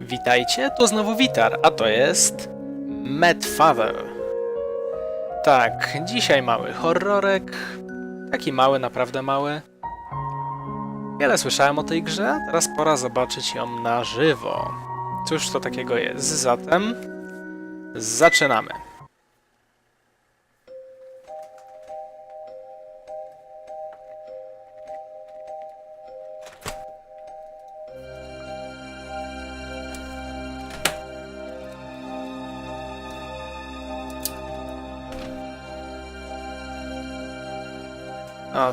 Witajcie, tu znowu Witar, a to jest Mad Father. Tak, dzisiaj mały horrorek. Taki mały, naprawdę mały. Wiele słyszałem o tej grze, teraz pora zobaczyć ją na żywo. Cóż to takiego jest? Zatem zaczynamy.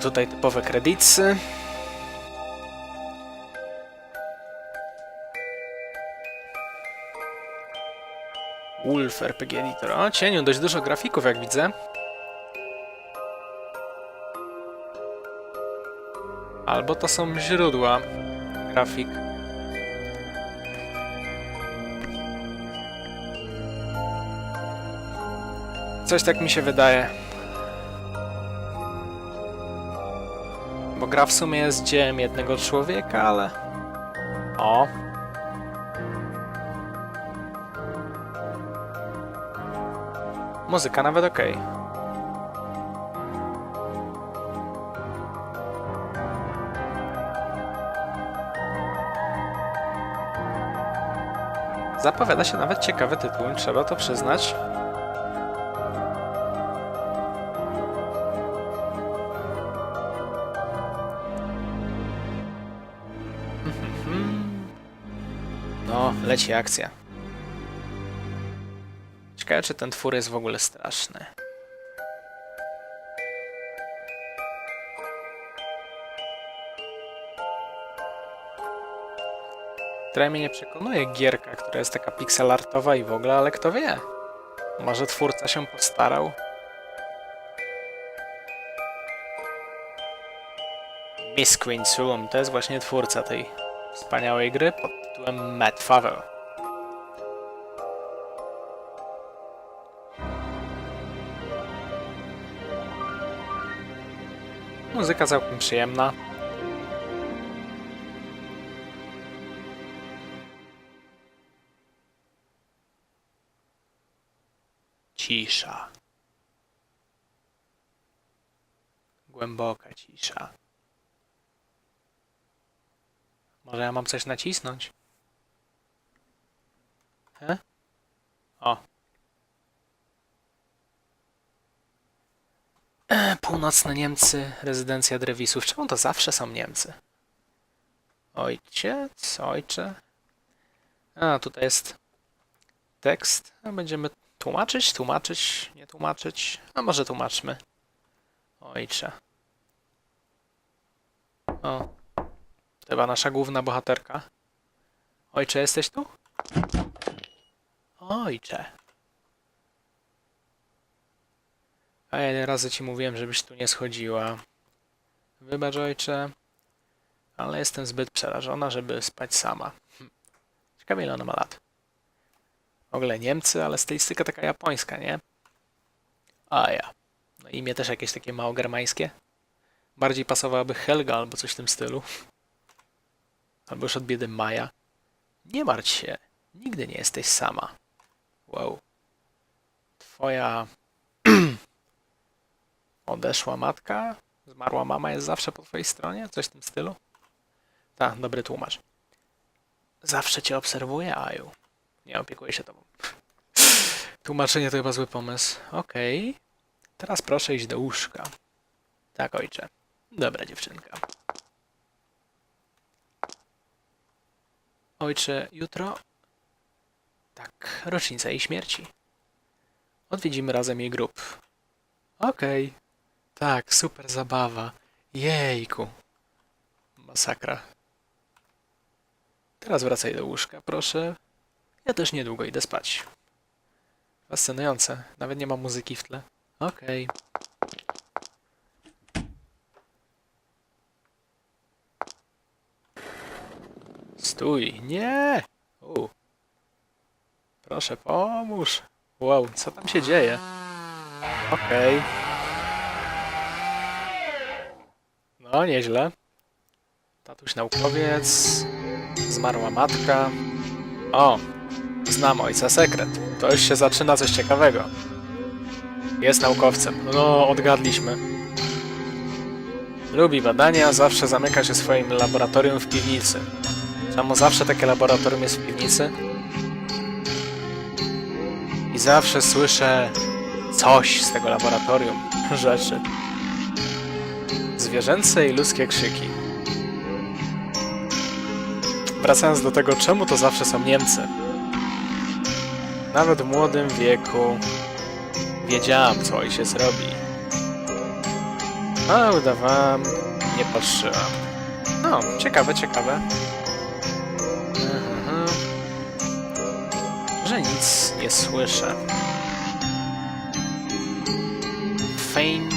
Tutaj typowe kredycy. Wolf RPG Editor. O, cieniu, dość dużo grafików, jak widzę. Albo to są źródła grafik. Coś tak mi się wydaje. Gra w sumie jest dziełem jednego człowieka, ale... O! Muzyka nawet ok. Zapowiada się nawet ciekawy tytuł, trzeba to przyznać. Leci akcja. Ciekawe, czy ten twór jest w ogóle straszny. Która mnie nie przekonuje gierka, która jest taka pixelartowa i w ogóle, ale kto wie? Może twórca się postarał? Miss Queen Sulum to jest właśnie twórca tej wspaniałej gry pod tytułem Father. Muzyka całkiem przyjemna. Cisza. Głęboka cisza. Może ja mam coś nacisnąć? He? O. Północne Niemcy, rezydencja Drewisów. Czemu to zawsze są Niemcy? Ojciec, ojcze. A, tutaj jest tekst. A będziemy tłumaczyć, tłumaczyć, nie tłumaczyć. A może tłumaczmy. Ojcze. O, chyba nasza główna bohaterka. Ojcze, jesteś tu? Ojcze. A ile razy ci mówiłem, żebyś tu nie schodziła. Wybacz, ojcze, ale jestem zbyt przerażona, żeby spać sama. Hm. Ciekawe, ile ona ma lat. W ogóle Niemcy, ale stylistyka taka japońska, nie? A ja. No imię też jakieś takie mało germańskie. Bardziej pasowałaby Helga albo coś w tym stylu. Albo już od biedy Maja. Nie martw się. Nigdy nie jesteś sama. Wow. Twoja odeszła matka, zmarła mama jest zawsze po twojej stronie? Coś w tym stylu? Tak, dobry tłumacz. Zawsze cię obserwuję, Aju. Nie opiekuję się tobą. Tłumaczenie to chyba zły pomysł. Okej. Teraz proszę iść do łóżka. Tak, ojcze. Dobra, dziewczynka. Ojcze, jutro... Tak, rocznica jej śmierci. Odwiedzimy razem jej grób. Okej. Tak, super zabawa. Jejku. Masakra. Teraz wracaj do łóżka, proszę. Ja też niedługo idę spać. Fascynujące. Nawet nie ma muzyki w tle. Okej. Stój. Nie! U. Proszę, pomóż. Wow, co tam się dzieje? Okej. No, nieźle. Tatuś naukowiec. Zmarła matka. O, znam ojca sekret. To już się zaczyna coś ciekawego. Jest naukowcem. No, odgadliśmy. Lubi badania, zawsze zamyka się swoim laboratorium w piwnicy. Czemu zawsze takie laboratorium jest w piwnicy? I zawsze słyszę coś z tego laboratorium. Rzeczy. Zwierzęce i ludzkie krzyki. Wracając do tego, czemu to zawsze są Niemcy. Nawet w młodym wieku wiedziałam, co ojciec robi. A udawałam, nie patrzyłam. No, ciekawe, ciekawe. Słyszę. Faint.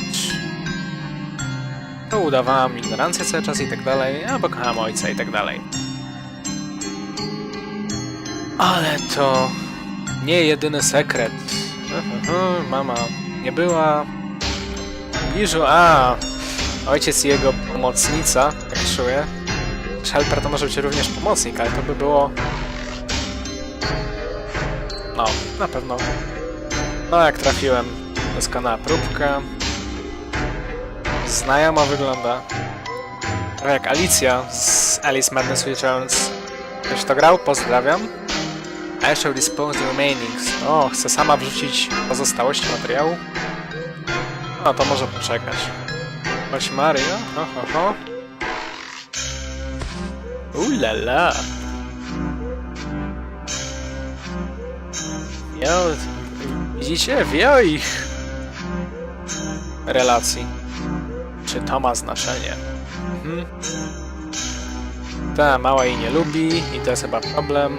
To udawałam ignorancję cały czas i tak dalej, albo kocham ojca i tak dalej. Ale to nie jedyny sekret. Mama nie była w bliżu. A, ojciec i jego pomocnica, tak czuję. Helper to może być również pomocnik, ale to by było... No, na pewno. No, jak trafiłem, doskonała próbka. Znajomo wygląda. Trochę jak Alicja z Alice Madness Returns. Ktoś to grał? Pozdrawiam. I shall dispose the remainings. O, chcę sama wrzucić pozostałości materiału. No, to może poczekać. Chodź Mario, ho ho ho. Ulala. Jo, widzicie? Wie ich relacji. Czy to ma znaczenie? Mhm. Ta mała jej nie lubi i to jest chyba problem.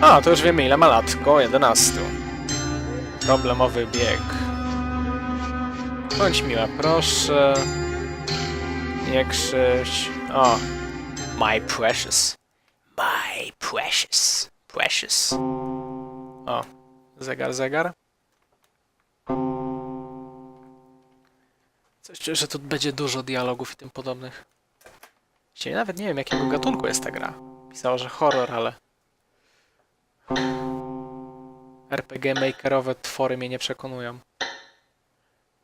A, to już wiemy ile ma lat. Koło 11. Problemowy bieg. Bądź miła, proszę. Nie krzycz. O. My precious. My precious. Precious. O. Zegar, zegar. Coś czuję, że tu będzie dużo dialogów i tym podobnych. Dzisiaj nawet nie wiem, jakiego gatunku jest ta gra. Pisało, że horror, ale... RPG makerowe twory mnie nie przekonują.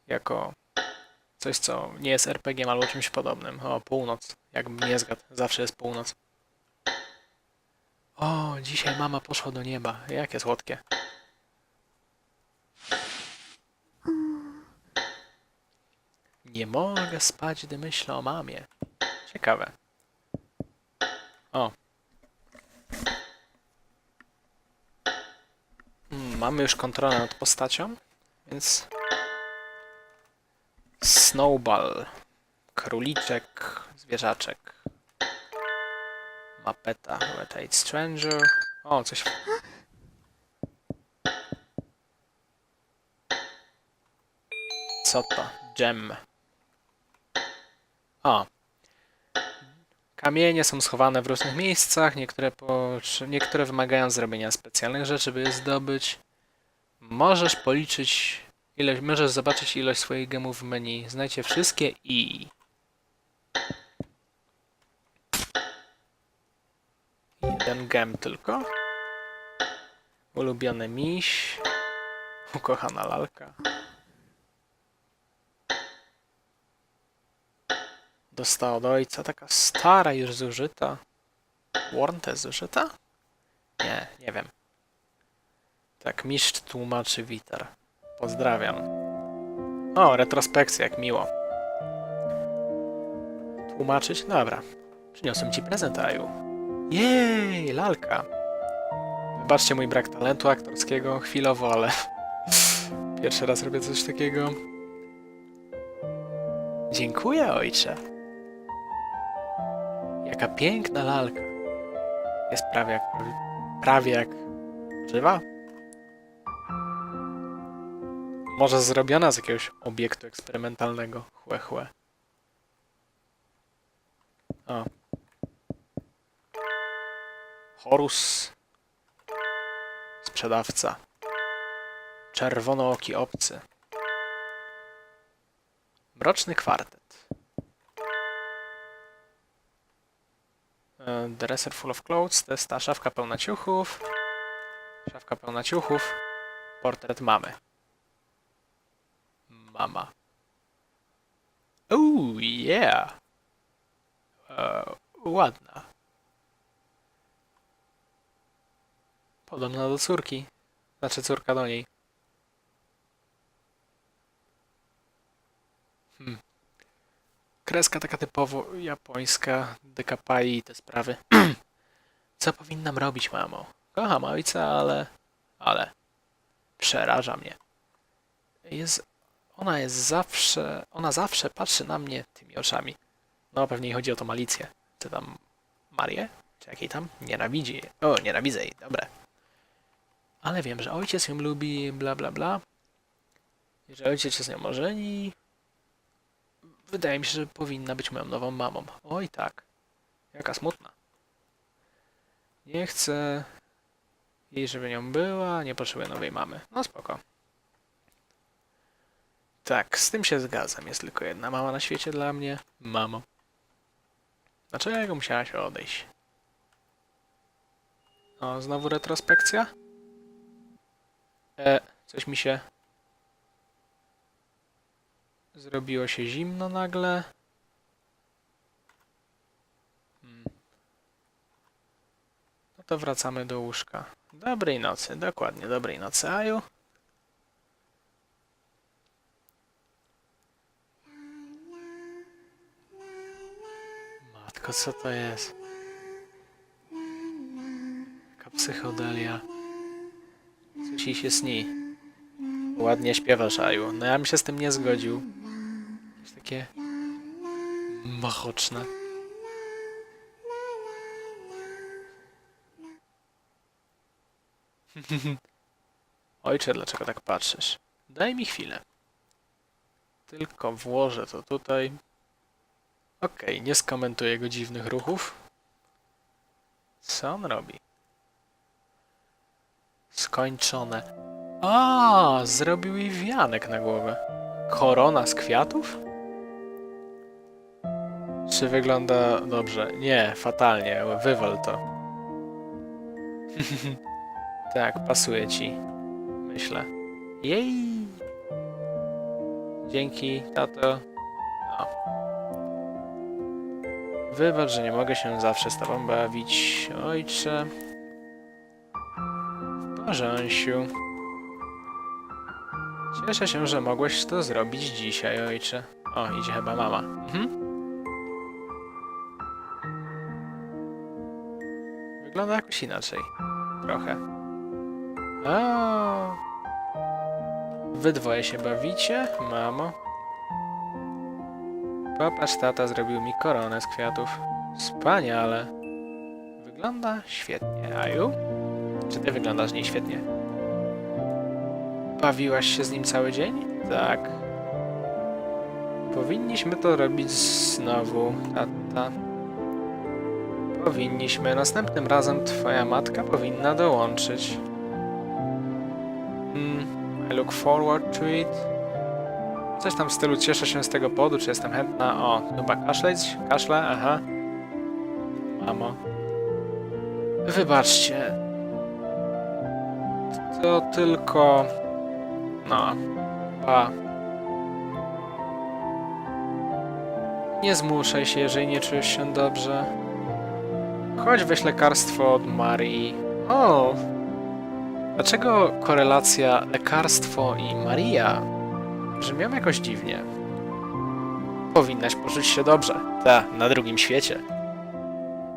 Jako coś, co nie jest RPG albo czymś podobnym. O, północ. Jakbym nie zgadł. Zawsze jest północ. O, dzisiaj mama poszła do nieba. Jakie słodkie. Nie mogę spać, gdy myślę o mamie. Ciekawe. O. Mm, Mamy już kontrolę nad postacią, więc... Snowball. Króliczek, zwierzaczek. Mapeta, Rotate Stranger. O, coś... Co to? Gem. O. Kamienie są schowane w różnych miejscach, niektóre, po, niektóre wymagają zrobienia specjalnych rzeczy, by je zdobyć. Możesz policzyć ilość, możesz zobaczyć ilość swoich gemów w menu. Znajdź je wszystkie i... Jeden gem tylko. Ulubiony miś. Ukochana lalka. Dostała od ojca, taka stara już zużyta. Warn też zużyta? Nie, nie wiem. Tak, mistrz tłumaczy Witar. Pozdrawiam. O, retrospekcja, jak miło. Tłumaczyć? Dobra. Przyniosłem ci prezent, Aju. Jej, lalka. Wybaczcie mój brak talentu aktorskiego chwilowo, ale pierwszy raz robię coś takiego. Dziękuję, ojcze. Jaka piękna lalka. Jest prawie jak, prawie jak żywa? Może zrobiona z jakiegoś obiektu eksperymentalnego. Chłe, chłe. O. Horus. Sprzedawca. Czerwonooki obcy. Mroczny kwartet. E, Dresser full of clothes, to jest ta szafka pełna ciuchów. Szafka pełna ciuchów. Portret mamy. Mama. Ooh, yeah. E, ładna. Podobna do córki. Znaczy córka do niej. Hmm. Kreska taka typowo japońska, dekapai i te sprawy. Co powinnam robić, mamo? Kocham ojca, ale... ale... Przeraża mnie. Jest... Ona jest zawsze... Ona zawsze patrzy na mnie tymi oczami. No, pewnie chodzi o to Malicję. Czy tam Marię? Czy jakiej tam? Nienawidzi. O, nienawidzę jej, dobre. Ale wiem, że ojciec ją lubi, bla bla bla. I że ojciec się z nią ożeni. Wydaje mi się, że powinna być moją nową mamą. Oj tak. Jaka smutna. Nie chcę jej, żeby nią była, nie potrzebuję nowej mamy. No spoko. Tak, z tym się zgadzam. Jest tylko jedna mama na świecie dla mnie. Mamo. Dlaczego musiałaś odejść? O, znowu retrospekcja? E, coś mi się... Zrobiło się zimno nagle. Hmm. No to wracamy do łóżka. Dobrej nocy, dokładnie, dobrej nocy, Aju. Matko, co to jest? Jaka psychodelia. Ci się śni? Ładnie śpiewasz, Aju. No ja bym się z tym nie zgodził. Jest takie... machoczne. Ojcze, dlaczego tak patrzysz? Daj mi chwilę. Tylko włożę to tutaj. Okej, nie skomentuję jego dziwnych ruchów. Co on robi? Skończone. A, zrobił jej wianek na głowę. Korona z kwiatów? Czy wygląda dobrze? Nie, fatalnie. Wywal to. tak, pasuje ci. Myślę. Jej! Dzięki, tato. No. Wybacz, że nie mogę się zawsze z tobą bawić, ojcze. Porządku. Cieszę się, że mogłeś to zrobić dzisiaj, ojcze. O, idzie chyba mama. Mhm. Wygląda jakoś inaczej. Trochę. A. Wy dwoje się bawicie, mamo? Popatrz, tata zrobił mi koronę z kwiatów. Wspaniale. Wygląda świetnie, Aju. Czy ty wyglądasz nie świetnie? Bawiłaś się z nim cały dzień? Tak. Powinniśmy to robić znowu, tata. Powinniśmy. Następnym razem twoja matka powinna dołączyć. Hmm, I look forward to it. Coś tam w stylu cieszę się z tego powodu, czy jestem chętna. O, chyba kaszleć? Kaszle? Aha. Mamo. Wybaczcie. To tylko... No. Pa. Nie zmuszaj się, jeżeli nie czujesz się dobrze. Chodź weź lekarstwo od Marii. O! Dlaczego korelacja lekarstwo i Maria brzmią jakoś dziwnie? Powinnaś poczuć się dobrze. Ta, na drugim świecie.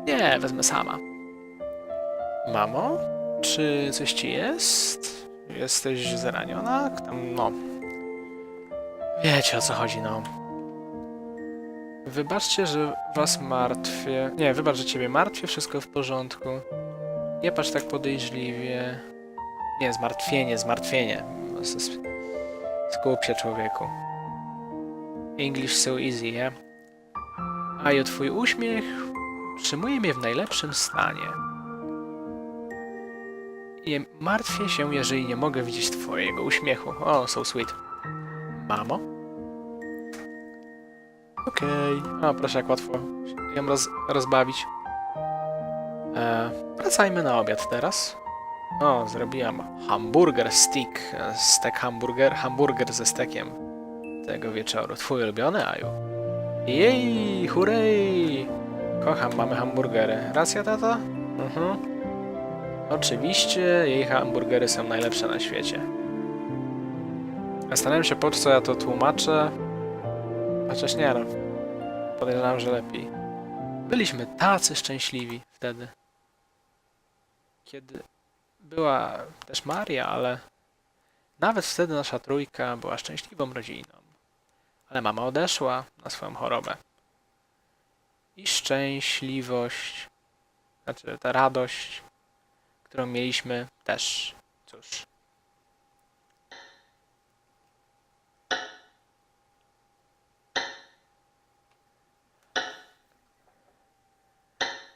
Nie, wezmę sama. Mamo? Czy coś ci jest? Jesteś zraniona? Tam, no. Wiecie o co chodzi, no. Wybaczcie, że was martwię. Nie, wybacz, że ciebie martwię, wszystko w porządku. Nie patrz tak podejrzliwie. Nie, zmartwienie, zmartwienie. Skup się, człowieku. English so easy, yeah? A i twój uśmiech przyjmuje mnie w najlepszym stanie. I martwię się, jeżeli nie mogę widzieć twojego uśmiechu. O, so sweet. Mamo? Okej. O, proszę, jak łatwo ją roz, rozbawić. E, wracajmy na obiad teraz. O, zrobiłam hamburger stick. e, Stek hamburger, hamburger ze stekiem tego wieczoru. Twój ulubiony, Aju? Jej, hurej! Kocham, mamy hamburgery. Racja, tata? Mhm. Oczywiście, jej hamburgery są najlepsze na świecie. Zastanawiam się, po co ja to tłumaczę. Chociaż nie no. Podejrzewam, że lepiej. Byliśmy tacy szczęśliwi wtedy. Kiedy była też Maria, ale nawet wtedy nasza trójka była szczęśliwą rodziną. Ale mama odeszła na swoją chorobę. I szczęśliwość, znaczy ta radość, którą mieliśmy też, cóż.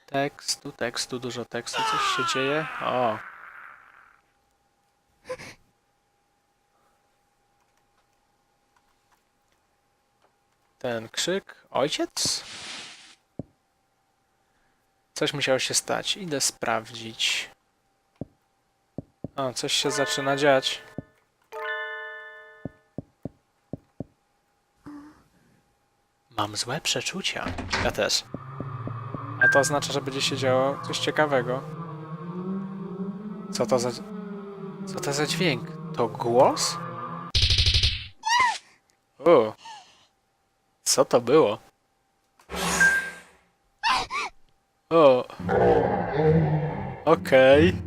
Tekstu, tekstu, dużo tekstu, coś się dzieje. O. Ten krzyk. Ojciec? Coś musiało się stać. Idę sprawdzić. O, coś się zaczyna dziać. Mam złe przeczucia. Ja też. A to oznacza, że będzie się działo coś ciekawego. Co to za... Co to za dźwięk? To głos? O. Co to było? O. Okej.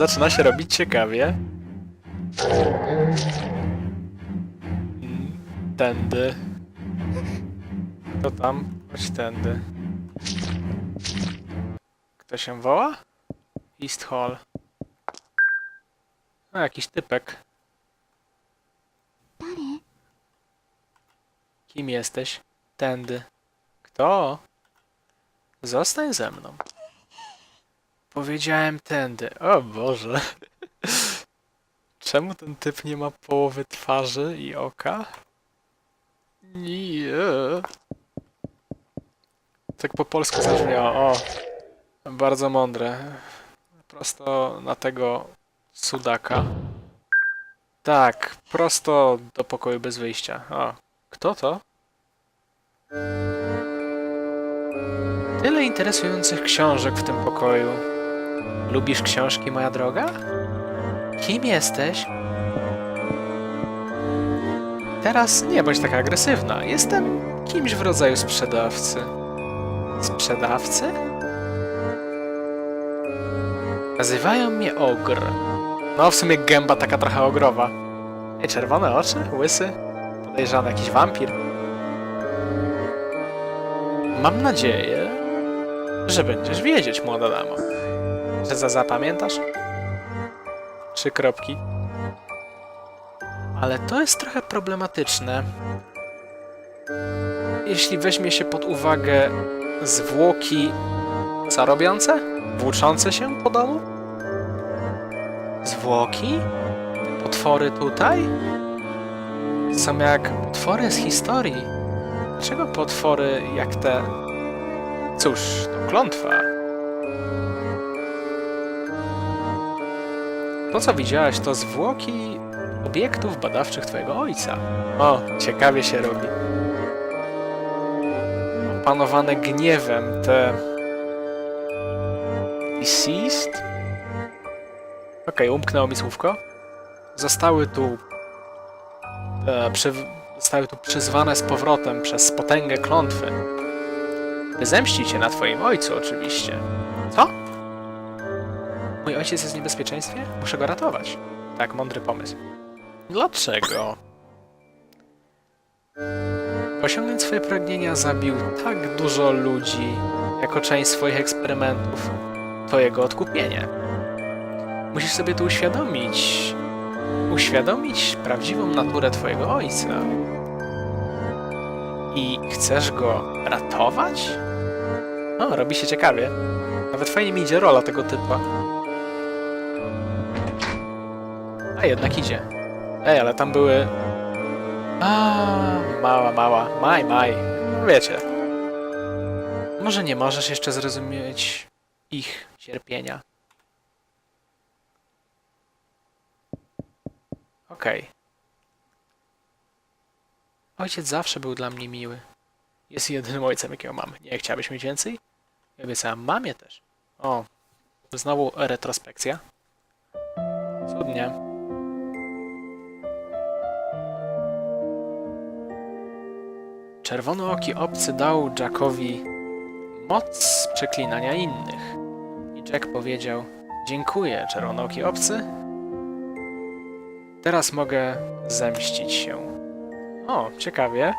Zaczyna się robić ciekawie. Tędy. To tam? Chodź tędy. Kto się woła? East Hall. A, jakiś typek. Kim jesteś? Tędy. Kto? Zostań ze mną. Powiedziałem tędy. O Boże. Czemu ten typ nie ma połowy twarzy i oka? Nie. Tak po polsku zabrzmiało. O. Bardzo mądre. Prosto na tego cudaka. Tak, prosto do pokoju bez wyjścia. O, kto to? Tyle interesujących książek w tym pokoju. Lubisz książki, moja droga? Kim jesteś? Teraz nie bądź taka agresywna. Jestem kimś w rodzaju sprzedawcy. Sprzedawcy? Nazywają mnie Ogr. No, w sumie gęba taka trochę ogrowa. I czerwone oczy? Łysy? Podejrzany jakiś wampir? Mam nadzieję, że będziesz wiedzieć, młoda damo. Za zapamiętasz? Trzy kropki. Ale to jest trochę problematyczne. Jeśli weźmie się pod uwagę zwłoki co robiące? Włóczące się po domu? Zwłoki? Potwory tutaj? Są jak potwory z historii. Dlaczego potwory jak te... Cóż, to klątwa. To, co widziałaś, to zwłoki obiektów badawczych twojego ojca. O, ciekawie się robi. Opanowane gniewem te... Deceased? Okej, umknęło mi słówko. Zostały tu... E, przy, zostały tu przyzwane z powrotem przez potęgę klątwy. By zemścić się na twoim ojcu, oczywiście. Co? Mój ojciec jest w niebezpieczeństwie? Muszę go ratować. Tak, mądry pomysł. Dlaczego? Osiągnąć swoje pragnienia zabił tak dużo ludzi jako część swoich eksperymentów. To jego odkupienie. Musisz sobie to uświadomić. Uświadomić prawdziwą naturę twojego ojca. I chcesz go ratować? O, robi się ciekawie. Nawet fajnie mi idzie rola tego typa. A jednak idzie. Ej, ale tam były... A, mała, mała. Maj, maj. No wiecie. Może nie możesz jeszcze zrozumieć ich cierpienia. Okej. Ojciec zawsze był dla mnie miły. Jest jedynym ojcem, jakiego mam. Nie chciałabyś mieć więcej? Ja obiecałam mamie też. O, znowu retrospekcja. Cudnie. Czerwonooki obcy dał Jackowi moc przeklinania innych. I Jack powiedział: Dziękuję, czerwonooki obcy. Teraz mogę zemścić się. O, ciekawie.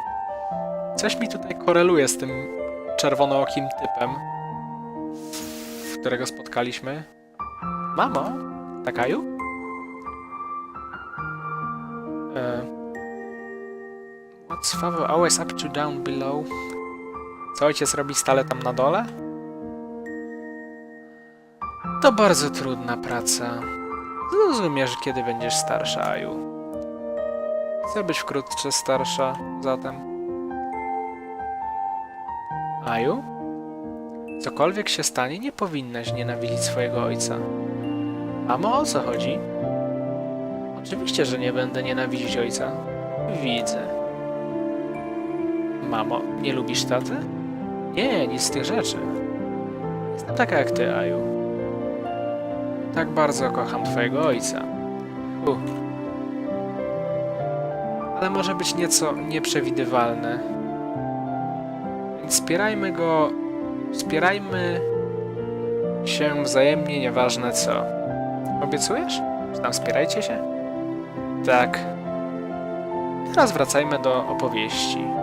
Coś mi tutaj koreluje z tym czerwonookim typem, którego spotkaliśmy. Mamo, Takaju? E, what's always up to down below? Co ojciec robi stale tam na dole? To bardzo trudna praca. Zrozumiesz, kiedy będziesz starsza, Aju. Chcę być wkrótce starsza, zatem. Aju? Cokolwiek się stanie, nie powinnaś nienawidzić swojego ojca. Mamo, o co chodzi? Oczywiście, że nie będę nienawidzić ojca. Widzę. Mamo, nie lubisz taty? Nie, nic z tych rzeczy. Jestem taka jak ty, Aju. Tak bardzo kocham twojego ojca. U. Ale może być nieco nieprzewidywalne. Więc wspierajmy go. Wspierajmy się wzajemnie, nieważne co. Obiecujesz? Czy tam wspierajcie się? Tak. Teraz wracajmy do opowieści.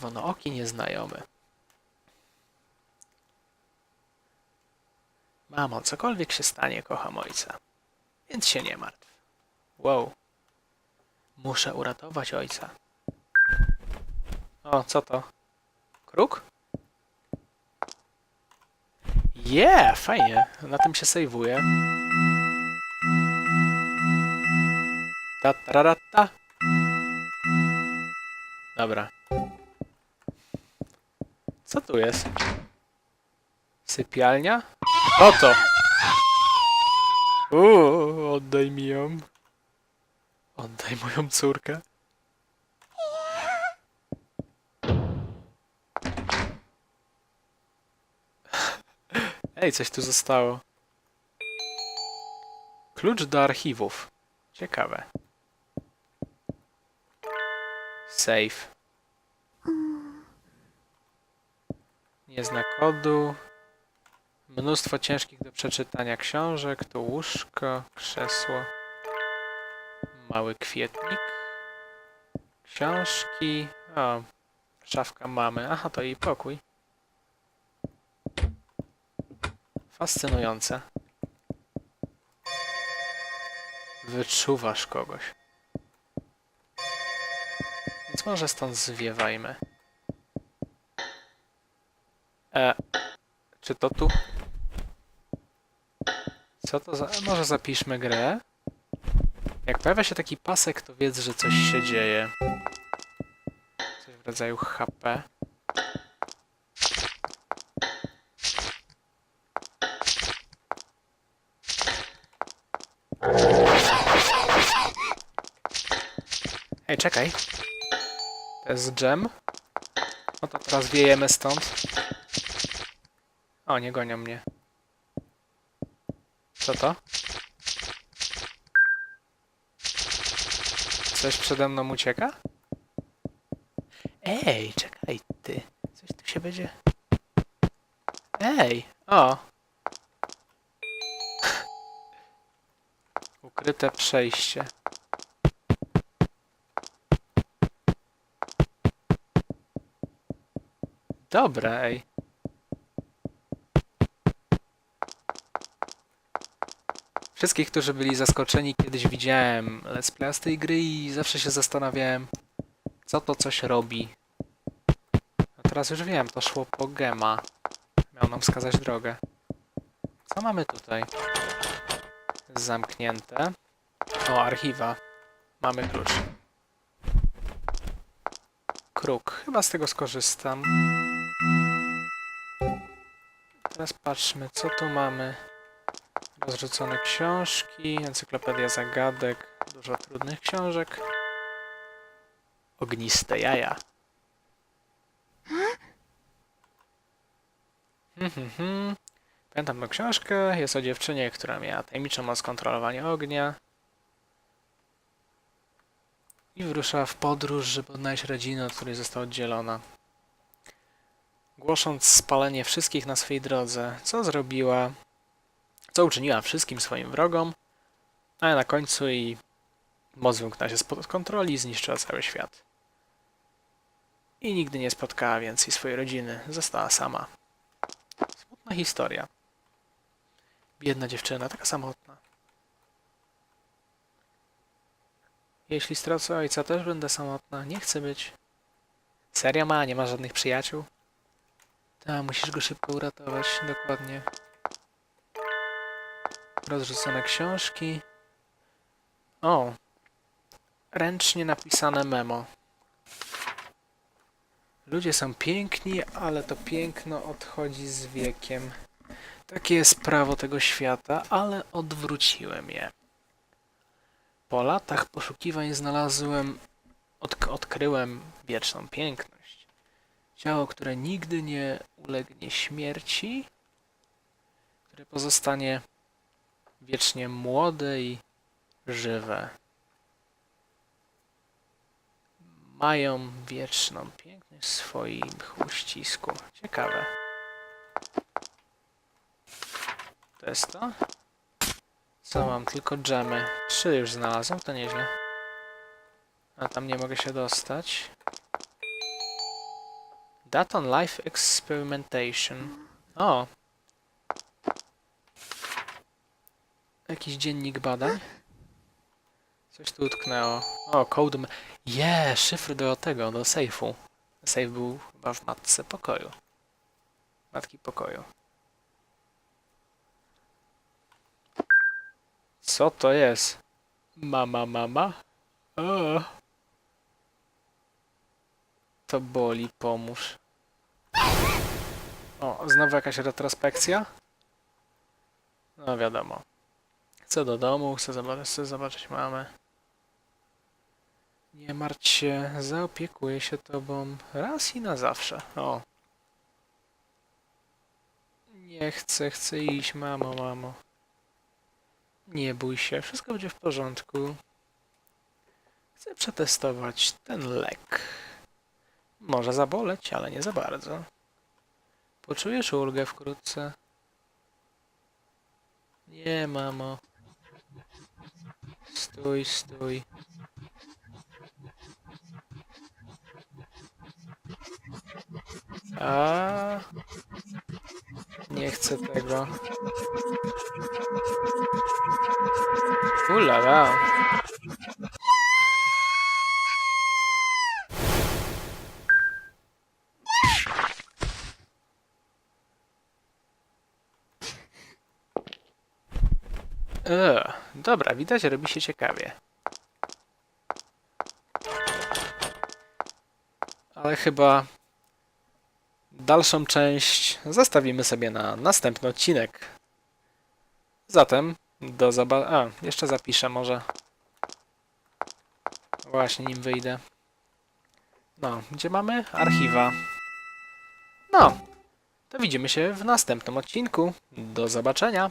Czerwonooki nieznajomy. Mamo, cokolwiek się stanie, kocham ojca. Więc się nie martw. Wow. Muszę uratować ojca. O, co to? Kruk? Yeah, fajnie. Na tym się sejwuje. Ta, ta, ta, ta. Dobra. Co tu jest? Sypialnia? Oto! Uuu, oddaj mi ją. Oddaj moją córkę. Ej, coś tu zostało. Klucz do archiwów. Ciekawe. Save. Nie zna kodu. Mnóstwo ciężkich do przeczytania książek. Tu łóżko, krzesło. Mały kwietnik. Książki. O, szafka mamy. Aha, to jej pokój. Fascynujące. Wyczuwasz kogoś. Więc może stąd zwiewajmy. E, czy to tu? Co to za... Może zapiszmy grę. Jak pojawia się taki pasek, to wiedz, że coś się dzieje. Coś w rodzaju HP. Ej, czekaj. To jest dżem. No to teraz wiejemy stąd. O, nie gonią mnie. Co to? Coś przede mną ucieka? Ej, czekaj ty. Coś tu się będzie... Ej! O! Ukryte przejście. Dobra, ej. Wszystkich, którzy byli zaskoczeni, kiedyś widziałem let's play z tej gry i zawsze się zastanawiałem, co to coś robi. A teraz już wiem, to szło po gema. Miał nam wskazać drogę. Co mamy tutaj? Zamknięte. O, archiwa. Mamy klucz. kruk. Chyba z tego skorzystam. Teraz patrzmy, co tu mamy. Rozrzucone książki, encyklopedia zagadek, dużo trudnych książek. Ogniste jaja. Hmm, hmm, hmm. Pamiętam tę książkę. Jest o dziewczynie, która miała tajemniczą moc kontrolowania ognia. I wyruszyła w podróż, żeby odnaleźć rodzinę, od której została oddzielona. Głosząc spalenie wszystkich na swej drodze, co zrobiła, co uczyniła wszystkim swoim wrogom, a na końcu i moc wymknęła się spod kontroli i zniszczyła cały świat. I nigdy nie spotkała więcej swojej rodziny, została sama. Smutna historia. Biedna dziewczyna, taka samotna. Jeśli stracę ojca, też będę samotna. Nie chcę być. Seria ma, nie ma żadnych przyjaciół. Tak, musisz go szybko uratować, dokładnie. Rozrzucone książki. O! Ręcznie napisane memo. Ludzie są piękni, ale to piękno odchodzi z wiekiem. Takie jest prawo tego świata, ale odwróciłem je. Po latach poszukiwań znalazłem, odk odkryłem wieczną piękność. Ciało, które nigdy nie ulegnie śmierci, które pozostanie wiecznie młode i żywe. Mają wieczną piękność w swoim uścisku. Ciekawe. To jest to? Co mam? Tylko dżemy. Trzy już znalazłem, to nieźle. A tam nie mogę się dostać. Data on Life Experimentation. O! Jakiś dziennik badań. Coś tu utknęło. O, code... Je, szyfr do tego, do sejfu. Sejf był chyba w matce pokoju. Matki pokoju. Co to jest? Mama, mama? O. To boli, pomóż. O, znowu jakaś retrospekcja? No wiadomo. Chcę do domu, chcę zobaczyć, chcę zobaczyć mamę. Nie martw się, zaopiekuję się tobą raz i na zawsze. O. Nie chcę, chcę iść, mamo, mamo. Nie bój się, wszystko będzie w porządku. Chcę przetestować ten lek. Może zaboleć, ale nie za bardzo. Poczujesz ulgę wkrótce. Nie, mamo. Stój, stój. A nie chcę tego. Ulala. Eee, dobra, widać, robi się ciekawie. Ale chyba dalszą część zostawimy sobie na następny odcinek. Zatem do zobaczenia. A, jeszcze zapiszę może. Właśnie nim wyjdę. No, gdzie mamy? Archiwa. No, to widzimy się w następnym odcinku. Do zobaczenia.